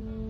Mm-hmm.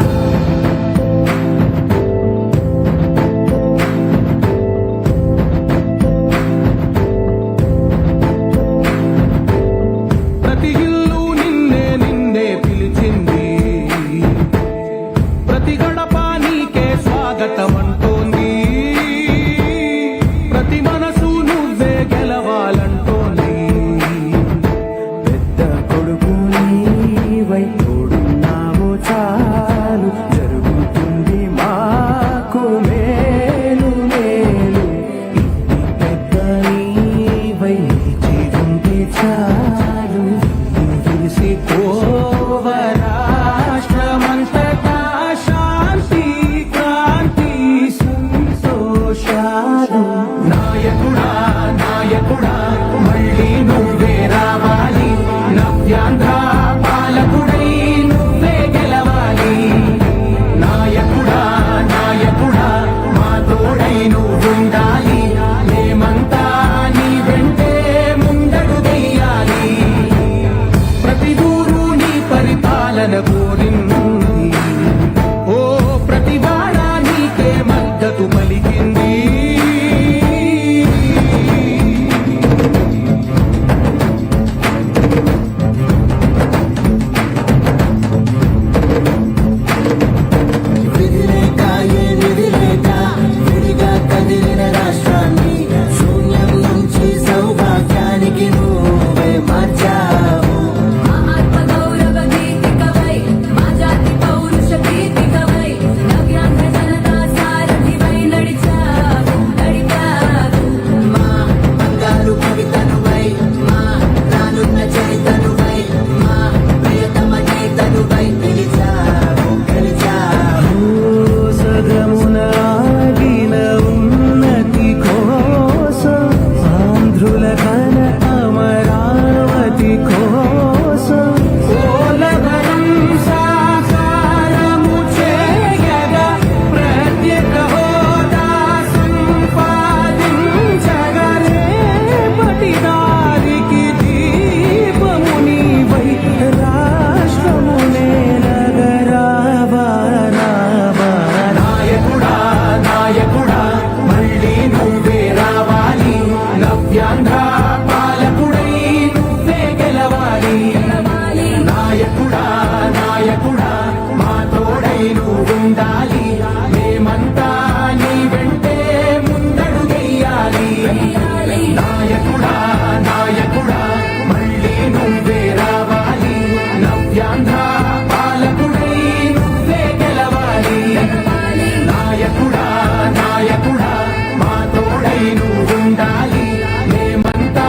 నేను ఉండాలి మేమంతా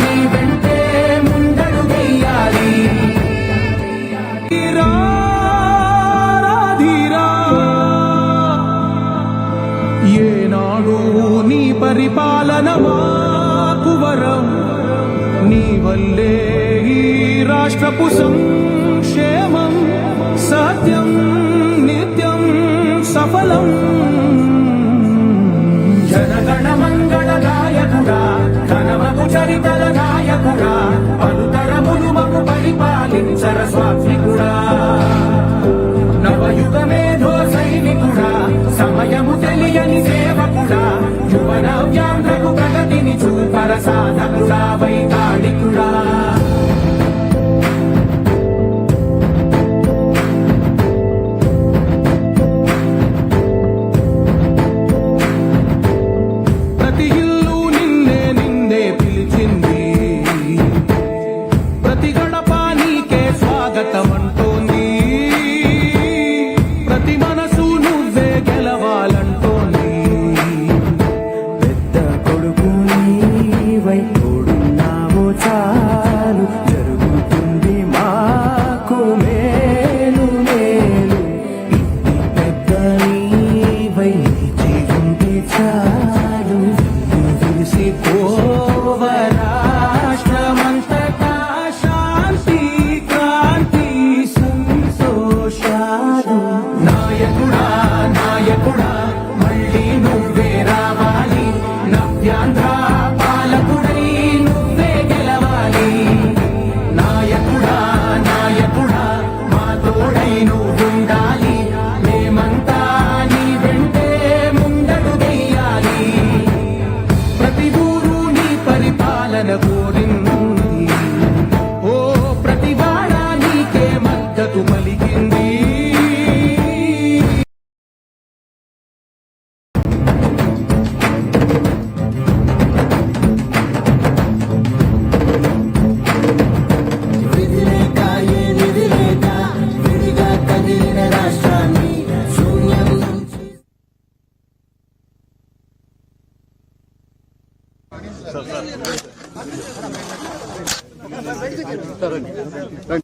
నీ వెంటే ముందడు వేయాలి ఏనాడు నీ పరిపాలన మాకు వరం. నీ వల్లే ఈ రాష్ట్రపు సంక్షేమం సత్యం నిత్యం సఫలం. చరితల నాయకుడా అను Ben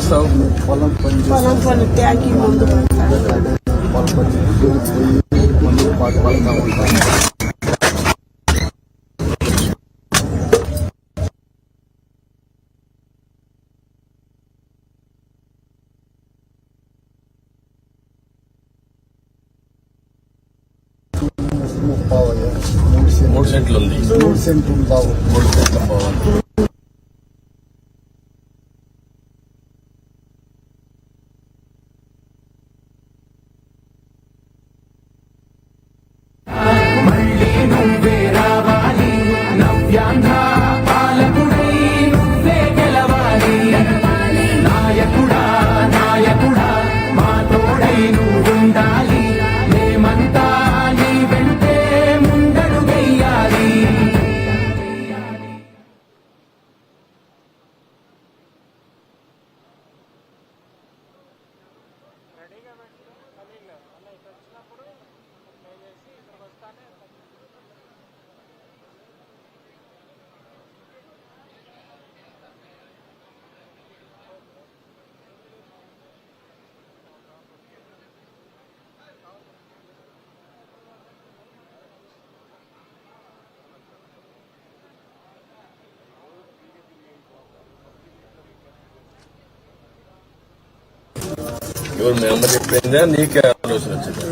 చేస్తావు పొలం పని ట్యాంకి ముందు ముందు పాటు పలుకుతా ఉంటావు మూడు సెంట్లు ఉంది మూడు సెంట్లు బావు మూడు సెంట్ల పోవాలి ఎవరు మీ అమ్మ చెప్పిందా నీకే ఆలోచన వచ్చింది.